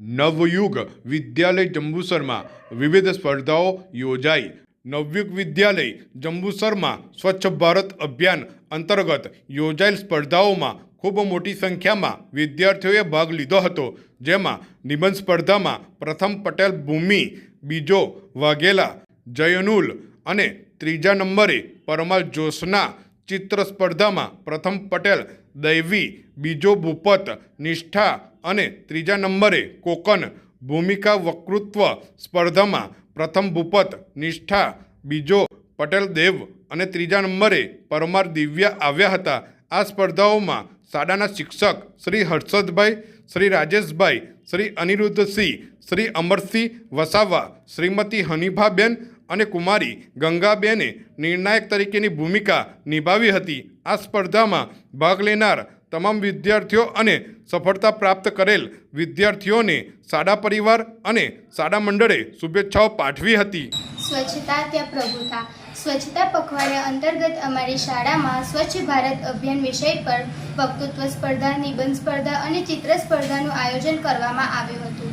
નવયુગ વિદ્યાલય જંબુસરમાં વિવિધ સ્પર્ધાઓ યોજાઈ. નવયુગ વિદ્યાલય જંબુસરમાં સ્વચ્છ ભારત અભિયાન અંતર્ગત યોજાયેલ સ્પર્ધાઓમાં ખૂબ મોટી સંખ્યામાં વિદ્યાર્થીઓએ ભાગ લીધો હતો, જેમાં નિબંધ સ્પર્ધામાં પ્રથમ પટેલ ભૂમિ, બીજો વાઘેલા, જયનુલ અને ત્રીજા નંબરે પરમાર જોશના ચિત્ર સ્પર્ધામાં પ્રથમ પટેલ, દૈવી, બીજો ભૂપત, નિષ્ઠા અને ત્રીજા નંબરે કોકન, ભૂમિકા વક્તૃત્વ સ્પર્ધામાં પ્રથમ ભૂપત, નિષ્ઠા, બીજો પટેલ દેવ અને ત્રીજા નંબરે પરમાર દિવ્યા આવ્યા હતા. આ સ્પર્ધાઓમાં શાળાના શિક્ષક શ્રી હર્ષદભાઈ, શ્રી રાજેશભાઈ, શ્રી અનિરુદ્ધસિંહ, શ્રી અમરસિંહ વસાવા, શ્રીમતી હનીભાબેન અને કુમારી ગંગાબેને નિર્ણાયક તરીકેની ભૂમિકા નિભાવી હતી. આ સ્પર્ધામાં ભાગ લેનાર તમામ વિદ્યાર્થીઓ અને સફળતા પ્રાપ્ત કરેલ વિદ્યાર્થીઓને શાળા પરિવાર અને શાળા મંડળે શુભેચ્છાઓ પાઠવી હતી. સ્વચ્છતા ત્યાં પ્રભુતા. સ્વચ્છતા પખવાડિયા અંતર્ગત અમારી શાળામાં સ્વચ્છ ભારત અભિયાન વિષય પર વક્તૃત્વ સ્પર્ધા, નિબંધ સ્પર્ધા અને ચિત્ર સ્પર્ધાનું આયોજન કરવામાં આવ્યું હતું.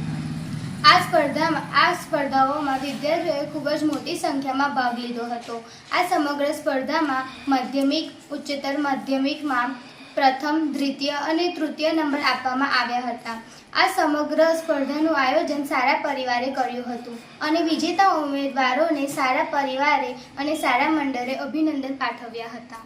આ સ્પર્ધામાં આ સ્પર્ધાઓમાં વિદ્યાર્થીઓએ ખૂબ જ મોટી સંખ્યામાં ભાગ લીધો હતો. આ સમગ્ર સ્પર્ધામાં માધ્યમિક, ઉચ્ચતર માધ્યમિકમાં પ્રથમ, દ્વિતીય અને તૃતીય નંબર આપવામાં આવ્યા હતા. આ સમગ્ર સ્પર્ધાનું આયોજન સારા પરિવારે કર્યું હતું અને વિજેતા ઉમેદવારોને સારા પરિવારે અને સારા મંડળે અભિનંદન પાઠવ્યા હતા.